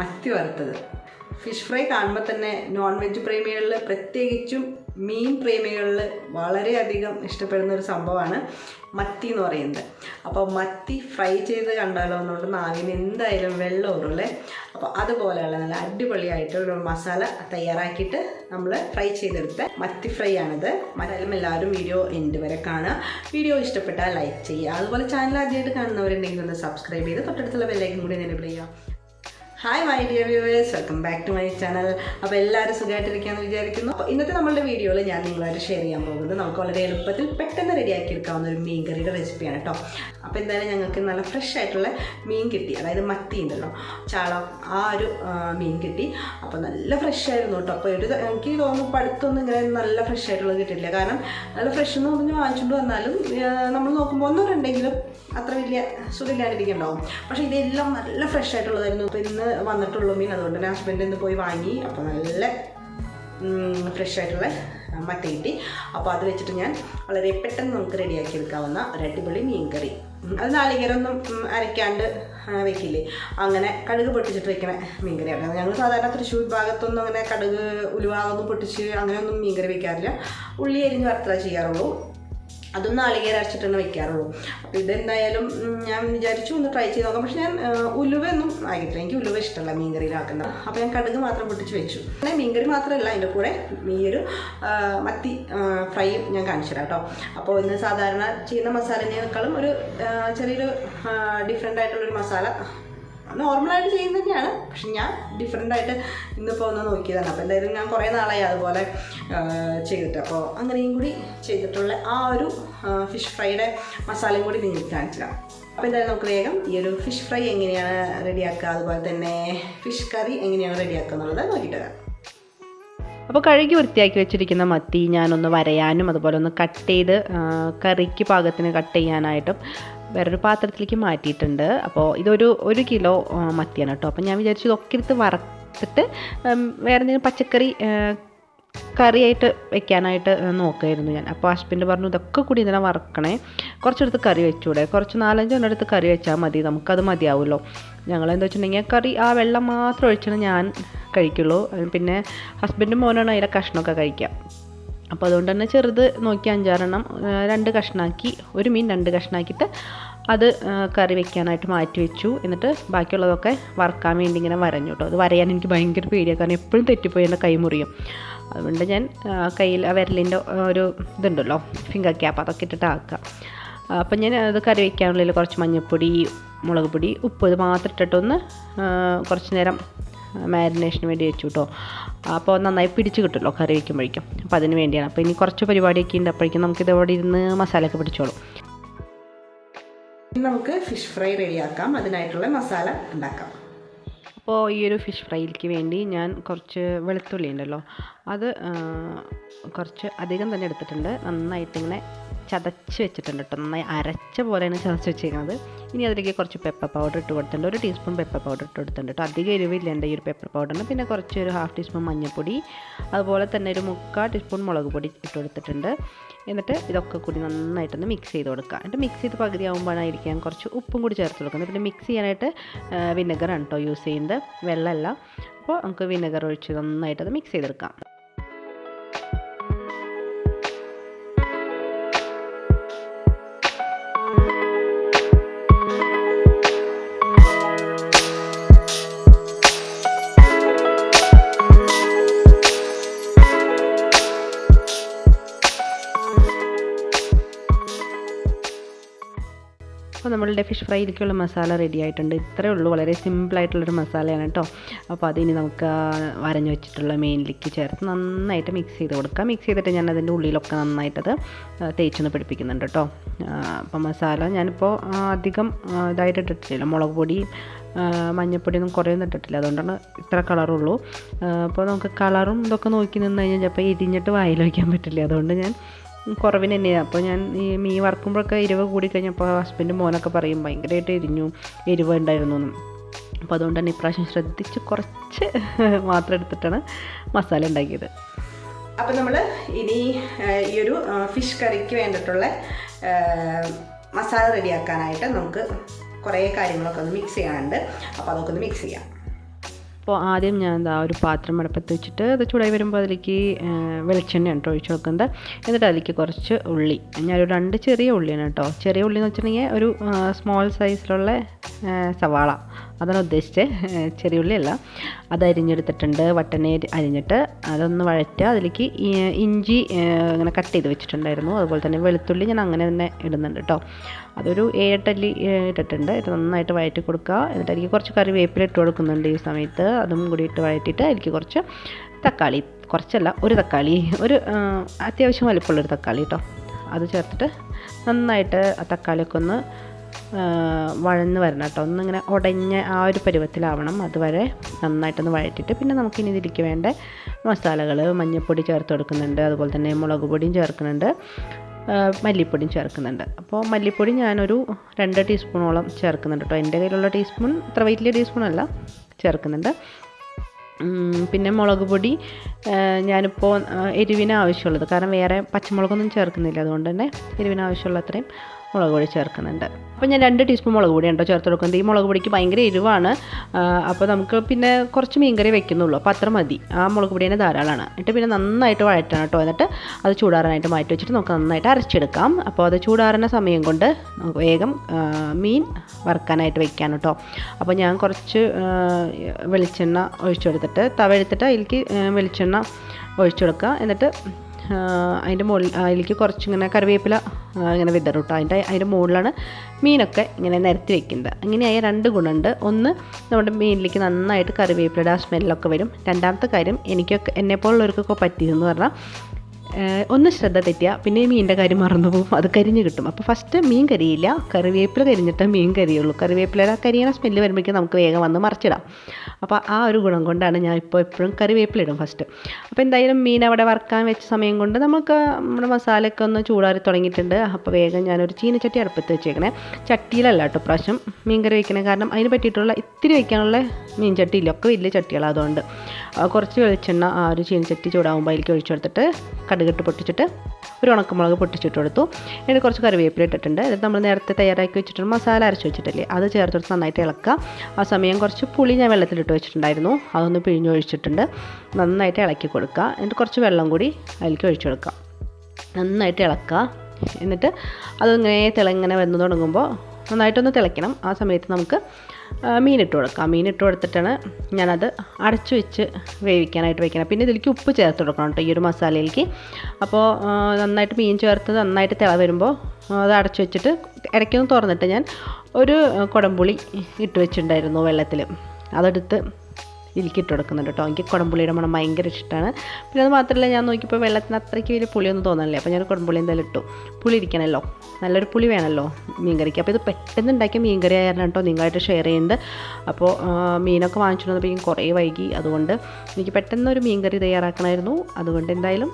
മത്തി വറുത്തത്. Fish fry കാണുമ്പോൾ തന്നെ നോൺ വെജ് പ്രേമികളിൽ പ്രത്യേകിച്ചും മീൻ പ്രേമികളിൽ വളരെയധികം ഇഷ്ടപ്പെടുന്ന ഒരു സംഭവമാണ് മത്തി എന്ന് പറയുന്നത്. അപ്പോൾ മത്തി ഫ്രൈ ചെയ്ത് കണ്ടാലോ എന്നുകൊണ്ട് നാവിന് എന്തായാലും വെള്ളം ഊറും അപ്പോൾ അതുപോലെയുള്ള നല്ല അടിപൊളിയായിട്ടുള്ള മസാല തയ്യാറാക്കിയിട്ട് നമ്മൾ ഫ്രൈ ചെയ്തെടുത്ത മത്തി ഫ്രൈ ആണിത്. മലയാളം എല്ലാവരും വീഡിയോ എൻഡ് വരെ കാണുക. വീഡിയോ ഇഷ്ടപ്പെട്ടാൽ ലൈക്ക് ചെയ്യുക. അതുപോലെ ചാനൽ ആദ്യമായിട്ട് കാണുന്നവരുണ്ടെങ്കിൽ ഒന്ന് സബ്സ്ക്രൈബ് ചെയ്ത് തൊട്ടടുത്തുള്ള ബെല്ലൈക്കും കൂടി എനേബിൾ ചെയ്യുക. Hi my dear viewers welcome back to my channel അപ്പോൾ എല്ലാവരും സുഖമായിട്ടിരിക്കാമെന്ന് വിചാരിക്കുന്നു. അപ്പോൾ ഇന്നത്തെ നമ്മളുടെ വീഡിയോയിൽ ഞാൻ നിങ്ങളായിട്ട് ഷെയർ ചെയ്യാൻ പോകുന്നത് നമുക്ക് വളരെ എളുപ്പത്തിൽ പെട്ടെന്ന് റെഡിയാക്കി എടുക്കാവുന്ന ഒരു മീൻ കറിയുടെ റെസിപ്പിയാണ് കേട്ടോ അപ്പോൾ എന്തായാലും ഞങ്ങൾക്ക് നല്ല ഫ്രഷ് ആയിട്ടുള്ള മീൻ കിട്ടി. അതായത് മത്തി ഉണ്ടല്ലോ. ചാളം ആ ഒരു മീൻ കിട്ടി. അപ്പോൾ നല്ല ഫ്രഷ് ആയിരുന്നു കേട്ടോ അപ്പോൾ ഒരു എനിക്ക് തോന്നുന്നു അടുത്തൊന്നും ഇങ്ങനെ നല്ല ഫ്രഷ് ആയിട്ടുള്ളത് കിട്ടില്ല കാരണം നല്ല ഫ്രഷ് എന്ന് പറഞ്ഞ് വാങ്ങിച്ചുകൊണ്ട് വന്നാലും നമ്മൾ നോക്കുമ്പോൾ ഒന്നും രണ്ടെങ്കിലും അത്ര വലിയ സുഖമില്ലാണ്ടിരിക്കുന്നുണ്ടാവും. പക്ഷേ ഇതെല്ലാം നല്ല ഫ്രഷ് ആയിട്ടുള്ളതായിരുന്നു. അപ്പോൾ ഇന്ന് വന്നിട്ടുള്ളൂ മീൻ. അതുകൊണ്ട് തന്നെ ഹസ്ബൻഡ് ഇന്ന് പോയി വാങ്ങി. അപ്പോൾ നല്ല ഫ്രഷ് ആയിട്ടുള്ള മട്ട കിട്ടി. അപ്പോൾ അത് വെച്ചിട്ട് ഞാൻ വളരെ പെട്ടെന്ന് നമുക്ക് റെഡിയാക്കി എടുക്കാവുന്ന ഒരു അടിപൊളി മീൻ കറി അത് നാളികേരൊന്നും അരയ്ക്കാണ്ട് വെക്കില്ലേ? അങ്ങനെ കടുക് പൊട്ടിച്ചിട്ട് വെക്കണ മീൻകറിയാണ്. ഞങ്ങൾ സാധാരണ തൃശ്ശൂർ ഭാഗത്തൊന്നും അങ്ങനെ കടുക് ഉലുവാതൊന്നും പൊട്ടിച്ച് അങ്ങനെയൊന്നും മീൻകറി വെക്കാറില്ല. ഉള്ളി അരിഞ്ഞ് വറുത്ത ചെയ്യാറുള്ളൂ. അതും നാളികേര അരച്ചിട്ടാണ് വെക്കാറുള്ളൂ. അപ്പോൾ ഇതെന്തായാലും ഞാൻ വിചാരിച്ചു ഒന്ന് ട്രൈ ചെയ്ത് നോക്കാം. പക്ഷെ ഞാൻ ഉലുവ ഉലുവയൊന്നും ആയിട്ടില്ല. എനിക്ക് ഉലുവ ഇഷ്ടമല്ല മീൻകറിയിലാക്കുന്നത് അപ്പോൾ ഞാൻ കടുക് മാത്രം പൊട്ടിച്ച് വെച്ചു. പിന്നെ മീൻകറി മാത്രമല്ല അതിന്റെ കൂടെ ഈ ഒരു മത്തി ഫ്രൈ ഫ്രൈയും ഞാൻ കാണിച്ചു തരാം കേട്ടോ. അപ്പോൾ ഇന്ന് സാധാരണ ചെയ്യുന്ന മസാലനേക്കാളും ഒരു ചെറിയൊരു ഡിഫറെന്റ് ആയിട്ടുള്ളൊരു മസാല നോർമലായിട്ട് ചെയ്യുന്നത് തന്നെയാണ് പക്ഷെ ഞാൻ ഡിഫറെന്റ് ആയിട്ട് ഇന്നിപ്പോൾ ഒന്ന് നോക്കിയതാണ്. അപ്പോൾ എന്തായാലും ഞാൻ കുറേ നാളായി അതുപോലെ ചെയ്തിട്ട്. അപ്പോൾ അങ്ങനെയും കൂടി ചെയ്തിട്ടുള്ള ആ ഒരു ഫിഷ് ഫ്രൈയുടെ മസാലയും കൂടി നിങ്ങൾക്ക് കാണിച്ചു തരാം അപ്പോൾ എന്തായാലും നമുക്ക് വേഗം ഈ ഒരു ഫിഷ് ഫ്രൈ എങ്ങനെയാണ് റെഡിയാക്കുക അതുപോലെ തന്നെ ഫിഷ് കറി എങ്ങനെയാണ് റെഡിയാക്കുക എന്നുള്ളത് നോക്കിയിട്ട് വരാം. അപ്പോൾ കഴുകി വൃത്തിയാക്കി വെച്ചിരിക്കുന്ന മത്തി ഞാനൊന്ന് വരയാനും അതുപോലെ ഒന്ന് കട്ട് ചെയ്ത് കറിക്ക് പാകത്തിന് കട്ട് ചെയ്യാനായിട്ടും വേറൊരു പാത്രത്തിലേക്ക് മാറ്റിയിട്ടുണ്ട്. അപ്പോൾ ഇതൊരു ഒരു കിലോ മത്തിയാണ് കേട്ടോ. അപ്പോൾ ഞാൻ വിചാരിച്ചു ഇതൊക്കെ എടുത്ത് വറുത്തിട്ട് വേറെ എന്തെങ്കിലും പച്ചക്കറി കറിയായിട്ട് വെക്കാനായിട്ട് നോക്കുമായിരുന്നു ഞാൻ. അപ്പോൾ ഹസ്ബൻഡ് പറഞ്ഞു ഇതൊക്കെ കൂടി ഇതിനെ വറക്കണേ. കുറച്ചെടുത്ത് കറി വെച്ചൂടെ. കുറച്ച് നാലഞ്ചെണ്ണം എടുത്ത് കറി വെച്ചാൽ മതി. നമുക്കത് മതിയാവുമല്ലോ. ഞങ്ങൾ എന്താ വെച്ചിട്ടുണ്ടെങ്കിൽ കറി ആ വെള്ളം മാത്രം ഒഴിച്ചാണ് ഞാൻ കഴിക്കുള്ളൂ. പിന്നെ ഹസ്ബൻഡും മോനാണ് അതിലെ കഷ്ണമൊക്കെ കഴിക്കുക അപ്പോൾ അതുകൊണ്ട് തന്നെ ചെറുത് നോക്കി അഞ്ചാറെണ്ണം രണ്ട് കഷ്ണാക്കി ഒരു മീൻ രണ്ട് കഷ്ണാക്കിയിട്ട് അത് കറി വെക്കാനായിട്ട് മാറ്റി വെച്ചു. എന്നിട്ട് ബാക്കിയുള്ളതൊക്കെ വറക്കാൻ വേണ്ടി ഇങ്ങനെ വരഞ്ഞു കേട്ടോ അത് വരയാൻ എനിക്ക് ഭയങ്കര പേടിയാണ് കാരണം എപ്പോഴും തെറ്റിപ്പോയി എന്റെ കൈ മുറിയും. അതുകൊണ്ട് ഞാൻ കയ്യിൽ ആ വിരലിന്റെ ഒരു ഇതുണ്ടല്ലോ ഫിംഗർ ക്യാപ്പ് അതൊക്കെ ഇട്ടിട്ട് ആക്കുക അപ്പം ഞാൻ അത് കറി വയ്ക്കാനുള്ളിൽ കുറച്ച് മഞ്ഞൾപ്പൊടി മുളക് പൊടി ഉപ്പ് ഇത് മാത്രം ഇട്ടിട്ടൊന്ന് കുറച്ച് നേരം മാരിനേഷന് വേണ്ടി വെച്ചു കേട്ടോ അപ്പോൾ നന്നായി പിടിച്ച് കിട്ടുമല്ലോ കറി വയ്ക്കുമ്പോഴേക്കും അപ്പോൾ അതിന് വേണ്ടിയാണ്. അപ്പോൾ ഇനി കുറച്ച് പരിപാടിയൊക്കെ ഉണ്ട്. അപ്പോഴേക്കും നമുക്ക് ഇവിടെ ഇരുന്ന് മസാലയൊക്കെ പിടിച്ചോളൂ. നമുക്ക് ഫിഷ് ഫ്രൈ റെഡിയാക്കാം അതിനായിട്ടുള്ള മസാല ഉണ്ടാക്കാം. അപ്പോൾ ഈ ഒരു ഫിഷ് ഫ്രൈക്ക് വേണ്ടി ഞാൻ കുറച്ച് വെളുത്തുള്ളി ഉണ്ടല്ലോ. അത് കുറച്ച് അധികം തന്നെ എടുത്തിട്ടുണ്ട്. നന്നായിട്ട് ഇങ്ങനെ ചതച്ച് വെച്ചിട്ടുണ്ട് കേട്ടോ. നന്നായി അരച്ച പോലെയാണ് ചതച്ച് വെച്ചിരിക്കുന്നത്. ഇനി അതിലേക്ക് കുറച്ച് പെപ്പർ പൗഡർ ഇട്ട് കൊടുത്തിട്ടുണ്ട്. ഒരു ടീസ്പൂൺ പെപ്പർ പൗഡർ ഇട്ട് കൊടുത്തിട്ടുണ്ട് കേട്ടോ. അധികം എരിവില്ല എന്റെ ഈ ഒരു പെപ്പർ പൗഡറിന് പിന്നെ കുറച്ച് ഒരു ഹാഫ് ടീസ്പൂൺ മഞ്ഞൾപ്പൊടി. അതുപോലെ തന്നെ ഒരു മുക്കാൽ ടീസ്പൂൺ മുളക് പൊടി ഇട്ട് കൊടുത്തിട്ടുണ്ട്. എന്നിട്ട് ഇതൊക്കെ കൂടി നന്നായിട്ടൊന്ന് മിക്സ് ചെയ്ത് കൊടുക്കുക. എന്നിട്ട് മിക്സ് ചെയ്ത് പകുതി ആകുമ്പോഴായിരിക്കും കുറച്ച് ഉപ്പും കൂടി ചേർത്ത് കൊടുക്കുന്നത്. പിന്നെ മിക്സ് ചെയ്യാനായിട്ട് വിനെഗറാണ് കേട്ടോ യൂസ് ചെയ്യുന്നത്. വെള്ളമല്ല. അപ്പോൾ നമുക്ക് വിനെഗർ ഒഴിച്ച് നന്നായിട്ടത് മിക്സ് ചെയ്തെടുക്കാം. അപ്പോൾ നമ്മളുടെ ഫിഷ് ഫ്രൈയിലേക്കുള്ള മസാല റെഡി ആയിട്ടുണ്ട്. ഇത്രയേ ഉള്ളൂ. വളരെ സിമ്പിളായിട്ടുള്ളൊരു മസാലയാണ് കേട്ടോ അപ്പോൾ അതിനി നമുക്ക് വരഞ്ഞു വെച്ചിട്ടുള്ള മെയിനിലേക്ക് ചേർത്ത് നന്നായിട്ട് മിക്സ് ചെയ്ത് കൊടുക്കാം. മിക്സ് ചെയ്തിട്ട് ഞാൻ അതിന്റെ ഉള്ളിലൊക്കെ നന്നായിട്ടത് തേച്ചൊന്ന് പിടിപ്പിക്കുന്നുണ്ട് കേട്ടോ അപ്പോൾ മസാല ഞാനിപ്പോൾ അധികം ഇതായിട്ട് ഇട്ടിട്ടില്ല. മുളക് പൊടി മഞ്ഞപ്പൊടിയൊന്നും കുറേയൊന്നും ഇട്ടിട്ടില്ല. അതുകൊണ്ടാണ് ഇത്ര കളറുള്ളൂ അപ്പോൾ നമുക്ക് കളറും ഇതൊക്കെ നോക്കി നിന്ന് കഴിഞ്ഞാൽ ചിലപ്പോൾ ഇരിഞ്ഞിട്ട് വായിൽ വയ്ക്കാൻ പറ്റില്ല. അതുകൊണ്ട് ഞാൻ കുറവിന് തന്നെയാണ് അപ്പോൾ ഞാൻ ഈ മീൻ വറക്കുമ്പോഴൊക്കെ എരിവ് കൂടി കഴിഞ്ഞപ്പോൾ ഹസ്ബൻഡ് മോനൊക്കെ പറയും ഭയങ്കരമായിട്ട് എരിഞ്ഞു എരിവ് ഉണ്ടായിരുന്നു അപ്പോൾ അതുകൊണ്ട് തന്നെ ഇപ്രാവശ്യം ശ്രദ്ധിച്ച് കുറച്ച് മാത്രം എടുത്തിട്ടാണ് മസാല ഉണ്ടാക്കിയത്. അപ്പോൾ നമ്മൾ ഇനി ഈ ഒരു ഫിഷ് കറിക്ക് വേണ്ടിയിട്ടുള്ള മസാല റെഡിയാക്കാനായിട്ട് നമുക്ക് കുറേ കാര്യങ്ങളൊക്കെ ഒന്ന് മിക്സ് ചെയ്യാനുണ്ട്. അപ്പോൾ അതൊക്കെ ഒന്ന് മിക്സ് ചെയ്യാം. അപ്പോൾ ആദ്യം ഞാൻ എന്താ ഒരു പാത്രം അടുപ്പത്ത് വെച്ചിട്ട് അത് ചൂടായി വരുമ്പോൾ അതിലേക്ക് വെളിച്ചെണ്ണ കേട്ടോ ഒഴിച്ച് വെക്കുന്നത്. എന്നിട്ട് അതിലേക്ക് കുറച്ച് ഉള്ളി. ഞാനൊരു രണ്ട് ചെറിയ ഉള്ളിയാണ് കേട്ടോ. ചെറിയ ഉള്ളി എന്ന് വെച്ചിട്ടുണ്ടെങ്കിൽ ഒരു സ്മോൾ സൈസിലുള്ള സവാള. അതാണ് ഉദ്ദേശിച്ചത് ചെറിയുള്ളിയല്ല. അത് അരിഞ്ഞെടുത്തിട്ടുണ്ട് വട്ടനെ അരിഞ്ഞിട്ട് അതൊന്ന് വഴറ്റുക. അതിലേക്ക് ഇഞ്ചി ഇങ്ങനെ കട്ട് ചെയ്ത് വെച്ചിട്ടുണ്ടായിരുന്നു. അതുപോലെ തന്നെ വെളുത്തുള്ളി ഞാൻ അങ്ങനെ തന്നെ ഇടുന്നുണ്ട് കേട്ടോ അതൊരു ഏഴെട്ടല്ലി ഇട്ടിട്ടുണ്ട്. ഇത് നന്നായിട്ട് വഴറ്റി കൊടുക്കുക. എന്നിട്ട് എനിക്ക് കുറച്ച് കറിവേപ്പില ഇട്ട് കൊടുക്കുന്നുണ്ട് ഈ സമയത്ത്. അതും കൂടി ഇട്ട് വഴറ്റിയിട്ട് എനിക്ക് കുറച്ച് തക്കാളി. കുറച്ചല്ല ഒരു തക്കാളി. ഒരു അത്യാവശ്യം വലിപ്പമുള്ളൊരു തക്കാളി കേട്ടോ അത് ചേർത്തിട്ട് നന്നായിട്ട് തക്കാളിയൊക്കെ ഒന്ന് വഴന്ന് വരണം കേട്ടോ. ഒന്നിങ്ങനെ ഉടഞ്ഞ ആ ഒരു പരുവത്തിലാവണം. അതുവരെ നന്നായിട്ടൊന്ന് വഴറ്റിയിട്ട് പിന്നെ നമുക്ക് ഇനി ഇതിലേക്ക് വേണ്ട മസാലകൾ മഞ്ഞൾപ്പൊടി ചേർത്ത് കൊടുക്കുന്നുണ്ട്. അതുപോലെ തന്നെ മുളക് പൊടിയും ചേർക്കുന്നുണ്ട്. മല്ലിപ്പൊടിയും ചേർക്കുന്നുണ്ട്. അപ്പോൾ മല്ലിപ്പൊടി ഞാനൊരു രണ്ട് ടീസ്പൂണോളം ചേർക്കുന്നുണ്ട് കേട്ടോ. എന്റെ കയ്യിലുള്ള ടീസ്പൂൺ ഇത്ര വലിയ ടീസ്പൂണല്ല ചേർക്കുന്നുണ്ട്. പിന്നെ മുളക് പൊടി ഞാനിപ്പോൾ എരിവിന് ആവശ്യമുള്ളത് കാരണം വേറെ പച്ചമുളകൊന്നും ചേർക്കുന്നില്ല. അതുകൊണ്ട് തന്നെ എരിവിന് ആവശ്യമുള്ള അത്രയും മുളക് പൊടി ചേർക്കുന്നുണ്ട്. അപ്പോൾ ഞാൻ രണ്ട് ടീസ്പൂൺ മുളക് പൊടി ഉണ്ടോ ചേർത്ത് കൊടുക്കുന്നത്. ഈ മുളക് പൊടിക്ക് ഭയങ്കര എരിവാണ്. അപ്പോൾ നമുക്ക് പിന്നെ കുറച്ച് മീൻകറി വെക്കുന്നുള്ളൂ. അപ്പോൾ അത്ര മതി. ആ മുളക് പൊടി തന്നെ ധാരാളമാണ് എന്നിട്ട് പിന്നെ നന്നായിട്ട് വഴറ്റണം കേട്ടോ. എന്നിട്ട് അത് ചൂടാറാനായിട്ട് മാറ്റി വെച്ചിട്ട് നമുക്ക് നന്നായിട്ട് അരച്ചെടുക്കാം. അപ്പോൾ അത് ചൂടാറുന്ന സമയം കൊണ്ട് വേഗം മീൻ വറുക്കാനായിട്ട് വെക്കാൻ കേട്ടോ. അപ്പോൾ ഞാൻ കുറച്ച് വെളിച്ചെണ്ണ ഒഴിച്ചെടുത്തിട്ട് തവ എടുത്തിട്ട് അതിലേക്ക് വെളിച്ചെണ്ണ ഒഴിച്ചു കൊടുക്കുക. എന്നിട്ട് അതിന്റെ മുകളിൽ അതിലേക്ക് കുറച്ചിങ്ങനെ കറിവേപ്പില ഇങ്ങനെ വിതറും കേട്ടോ അതിന്റെ അതിന്റെ മുകളിലാണ് മീനൊക്കെ ഇങ്ങനെ നിരത്തി വെക്കുന്നത്. അങ്ങനെയായ രണ്ട് ഗുണമുണ്ട്. ഒന്ന് നമ്മുടെ മീനിലേക്ക് നന്നായിട്ട് കറിവേപ്പിലയുടെ ആ സ്മെല്ലൊക്കെ വരും. രണ്ടാമത്തെ കാര്യം എനിക്കൊക്കെ എന്നെപ്പോലുള്ളവർക്കൊക്കെ പറ്റിയതെന്ന് പറഞ്ഞാൽ ഒന്ന് ശ്രദ്ധ തെറ്റിയ പിന്നെ മീനിന്റെ കാര്യം മറന്നു പോകും. അത് കരിഞ്ഞ് കിട്ടും. അപ്പോൾ ഫസ്റ്റ് മീൻ കരിയില്ല. കറിവേപ്പില കരിഞ്ഞിട്ടേ മീൻ കരിയുള്ളൂ. കറിവേപ്പില കരിയണ സ്മെല്ല് വരുമ്പോഴേക്കും നമുക്ക് വേഗം വന്ന് മറിച്ചിടാം. അപ്പോൾ ആ ഒരു ഗുണം കൊണ്ടാണ് ഞാൻ ഇപ്പോൾ എപ്പോഴും കറിവേപ്പില ഇടും ഫസ്റ്റ് അപ്പോൾ എന്തായാലും മീൻ അവിടെ വറുക്കാൻ വെച്ച സമയം കൊണ്ട് നമുക്ക് നമ്മുടെ മസാലയൊക്കെ ഒന്ന് ചൂടാറി തുടങ്ങിയിട്ടുണ്ട്. അപ്പോൾ വേഗം ഞാനൊരു ചീനച്ചട്ടി അടുപ്പത്ത് വെച്ചേക്കണേ. ചട്ടിയിലല്ല കേട്ടോ പ്രാവശ്യം മീൻ കറി വയ്ക്കണേ കാരണം അതിന് പറ്റിയിട്ടുള്ള ഇത്തിരി വയ്ക്കാനുള്ള മീൻ ചട്ടിയില്ല ഒക്കെ വലിയ ചട്ടികളാണ് അതുകൊണ്ട്. കുറച്ച് വെളിച്ചെണ്ണ ആ ഒരു ചീനച്ചട്ടി ചൂടാകുമ്പോൾ അതിലേക്ക് ഒഴിച്ചു കൊടുത്തിട്ട് കടുകിട്ട് പൊട്ടിച്ചിട്ട് ഒരു ഉണക്കമുളക് പൊട്ടിച്ചിട്ട് കൊടുത്തു. എന്നിട്ട് കുറച്ച് കറിവേപ്പില ഇട്ടിട്ടുണ്ട്. എന്നിട്ട് നമ്മൾ നേരത്തെ തയ്യാറാക്കി വെച്ചിട്ടുണ്ട് മസാല അരച്ച് വെച്ചിട്ടില്ലേ അത് ചേർത്തെടുത്ത് നന്നായിട്ട് ഇളക്കുക. ആ സമയം കുറച്ച് പുളി ഞാൻ വെള്ളത്തിലിട്ട് വെച്ചിട്ടുണ്ടായിരുന്നു. അതൊന്ന് പിഴിഞ്ഞൊഴിച്ചിട്ടുണ്ട്. നന്നായിട്ട് ഇളക്കി കൊടുക്കുക. എന്നിട്ട് കുറച്ച് വെള്ളം കൂടി അതിലേക്ക് ഒഴിച്ചു കൊടുക്കുക. നന്നായിട്ട് ഇളക്കുക. എന്നിട്ട് അതിങ്ങനെ തിളങ്ങനെ വന്ന് തുടങ്ങുമ്പോൾ നന്നായിട്ടൊന്ന് തിളയ്ക്കണം. ആ സമയത്ത് നമുക്ക് മീനിട്ട് കൊടുക്കാം. മീനിട്ട് കൊടുത്തിട്ടാണ് ഞാനത് അടച്ചു വെച്ച് വേവിക്കാനായിട്ട് വയ്ക്കണം പിന്നെ ഇതിലേക്ക് ഉപ്പ് ചേർത്ത് കൊടുക്കണം കേട്ടോ ഈ ഒരു മസാലയിലേക്ക്. അപ്പോൾ നന്നായിട്ട് മീൻ ചേർത്ത് നന്നായിട്ട് തിള വരുമ്പോൾ അത് അടച്ചു വെച്ചിട്ട് ഇടയ്ക്കൊന്ന് തുറന്നിട്ട് ഞാൻ ഒരു കുടംപുളി ഇട്ട് വെച്ചിട്ടുണ്ടായിരുന്നു വെള്ളത്തിൽ അതെടുത്ത് ഇതിലേക്ക് കൊടുക്കുന്നുണ്ട് കേട്ടോ. എനിക്ക് കുടംപുളിയുടെ മണം ഭയങ്കര ഇഷ്ടമാണ് പിന്നെ അത് മാത്രമല്ല ഞാൻ നോക്കിയപ്പോൾ വെള്ളത്തിന് അത്രയ്ക്ക് വലിയ പുളിയൊന്നും തോന്നണില്ല. അപ്പോൾ ഞാൻ കുടംപുളി എന്തായാലും ഇട്ടു. പുളി ഇരിക്കണമല്ലോ നല്ലൊരു പുളി വേണമല്ലോ മീൻകറിക്ക്. അപ്പോൾ ഇത് പെട്ടെന്ന് ഉണ്ടാക്കിയ മീൻകറി ആയിരുന്നു കേട്ടോ നിങ്ങളായിട്ട് ഷെയർ ചെയ്യുന്നത്. അപ്പോൾ മീനൊക്കെ വാങ്ങിച്ചു വന്നപ്പോൾ കുറേ വൈകി. അതുകൊണ്ട് എനിക്ക് പെട്ടെന്ന് ഒരു മീൻകറി തയ്യാറാക്കണമായിരുന്നു. അതുകൊണ്ട് എന്തായാലും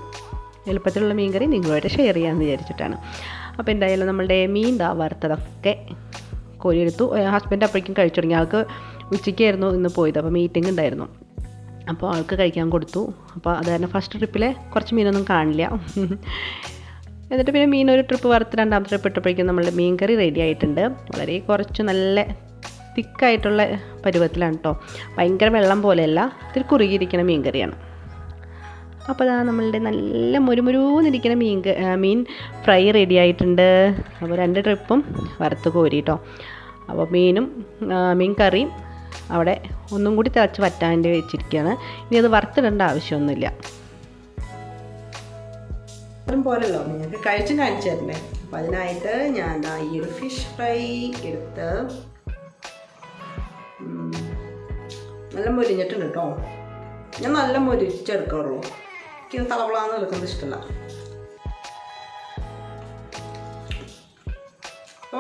എളുപ്പത്തിലുള്ള മീൻകറി നിങ്ങളുമായിട്ട് ഷെയർ ചെയ്യാമെന്ന് വിചാരിച്ചിട്ടാണ്. അപ്പോൾ എന്തായാലും നമ്മളുടെ മീൻ ദാ വറുത്തതൊക്കെ കോരിയെടുത്തു. ഹസ്ബൻഡ് അപ്പോഴേക്കും കഴിച്ചു തുടങ്ങി ആൾക്ക് ഉച്ചയ്ക്കായിരുന്നു ഇന്ന് പോയത്. അപ്പോൾ മീറ്റിംഗ് ഉണ്ടായിരുന്നു. അപ്പോൾ ആൾക്ക് കഴിക്കാൻ കൊടുത്തു. അപ്പോൾ അത് കാരണം ഫസ്റ്റ് ട്രിപ്പിലെ കുറച്ച് മീനൊന്നും കാണില്ല. എന്നിട്ട് പിന്നെ മീൻ ഒരു ട്രിപ്പ് വറുത്ത് രണ്ടാമത്തെ ട്രിപ്പ് ഇട്ടപ്പോഴേക്കും നമ്മളുടെ മീൻ കറി റെഡി ആയിട്ടുണ്ട്. വളരെ കുറച്ച് നല്ല തിക്കായിട്ടുള്ള പരുവത്തിലാണ് കേട്ടോ ഭയങ്കര വെള്ളം പോലെയല്ല. ഇത്തിരി കുറുകിയിരിക്കുന്ന മീൻ കറിയാണ് അപ്പോൾ അതാ നമ്മളുടെ നല്ല മുരുമുരൂന്നിരിക്കുന്ന മീൻ മീൻ ഫ്രൈ റെഡി ആയിട്ടുണ്ട്. അപ്പോൾ രണ്ട് ട്രിപ്പും വറുത്ത് കോരി കേട്ടോ അപ്പോൾ മീനും മീൻ കറിയും അവിടെ ഒന്നും കൂടി തിളച്ച് വറ്റാണ്ട് വെച്ചിരിക്കുകയാണ്. ഇനി അത് വറുത്തിടേണ്ട ആവശ്യമൊന്നുമില്ല. പോലല്ലോ നിങ്ങൾക്ക് കഴിച്ചും കാണിച്ചു തരണേ. അപ്പം അതിനായിട്ട് ഞാൻ ഈ ഒരു ഫിഷ് ഫ്രൈ എടുത്ത് നല്ല മൊരിഞ്ഞിട്ടുണ്ട് കേട്ടോ. ഞാൻ നല്ല മൊരിച്ചെടുക്കാറുള്ളൂ. എനിക്ക് തളവളാന്ന് എടുക്കുന്നത് ഇഷ്ടമല്ല.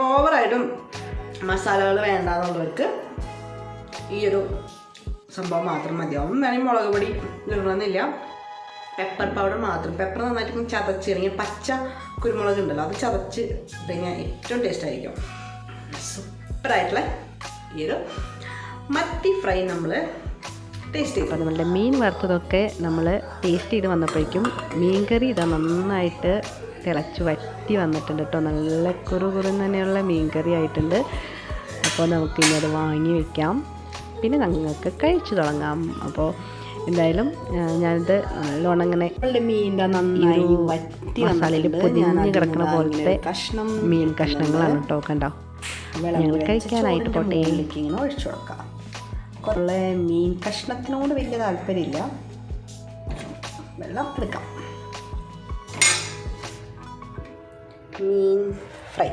ഓവറായിട്ടും മസാലകൾ വേണ്ടാന്നുള്ളവർക്ക് ഈ ഒരു സംഭവം മാത്രം മതിയാവും വേണമെങ്കിൽ മുളക് പൊടി ഇടണമെന്നില്ല. പെപ്പർ പൗഡർ മാത്രം. പെപ്പർ നന്നായിട്ട് ചതച്ചിറങ്ങി പച്ച കുരുമുളക് ഉണ്ടല്ലോ അത് ചതച്ച് ഇട്ടുകഴിഞ്ഞാൽ ഏറ്റവും ടേസ്റ്റ് ആയിരിക്കും. സൂപ്പറായിട്ടുള്ള ഈ ഒരു മത്തി ഫ്രൈ നമ്മൾ ടേസ്റ്റ് ചെയ്തു നമ്മളുടെ മീൻ വറുത്തതൊക്കെ നമ്മൾ ടേസ്റ്റ് ചെയ്ത് വന്നപ്പോഴേക്കും മീൻ കറി ഇതാ നന്നായിട്ട് തിളച്ച് വറ്റി വന്നിട്ടുണ്ട് കേട്ടോ. നല്ല കുറു കുറു തന്നെയുള്ള മീൻ കറി ആയിട്ടുണ്ട്. അപ്പോൾ നമുക്കിനി അത് വാങ്ങി വെക്കാം. പിന്നെ നിങ്ങൾക്ക് കഴിച്ചു തുടങ്ങാം. അപ്പോൾ എന്തായാലും ഞാനിത് നല്ലോണം ഇങ്ങനെ മീന്റെ നന്നായി വറ്റി മസാലയിൽ. പൊതിഞ്ഞ് മുകളിൽ പോലത്തെ കഷ്ണം മീൻ കഷ്ണങ്ങളാണ് കേട്ടോ കണ്ടോ? ഞങ്ങൾ കഴിക്കാനായിട്ട് പോട്ടെ. ഇങ്ങനെ ഒഴിച്ചു കൊടുക്കാം. കുറേ മീൻ കഷ്ണത്തിനോട് വലിയ താല്പര്യമില്ല. വെള്ളം എടുക്കാം മീൻ ഫ്രൈ.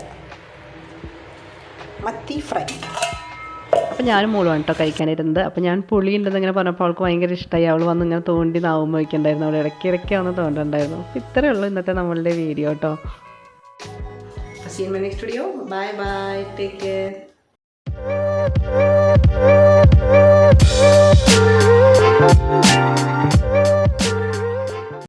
മത്തി ഫ്രൈ. അപ്പം ഞാൻ മോളുമാണ് കേട്ടോ കഴിക്കാനിരുന്നത്. അപ്പം ഞാൻ പുളിയുണ്ടെന്ന് ഇങ്ങനെ പറഞ്ഞപ്പോൾ അവൾക്ക് ഭയങ്കര ഇഷ്ടമായി അവൾ വന്ന് ഇങ്ങനെ തോണ്ടി നാവും വയ്ക്കണ്ടായിരുന്നു അവൾ ഇടയ്ക്ക് ഇടയ്ക്ക് വന്ന് തോണ്ടുണ്ടായിരുന്നു. അപ്പം ഇത്രയേ ഉള്ളൂ ഇന്നത്തെ നമ്മളുടെ വീഡിയോ കേട്ടോ See you in my next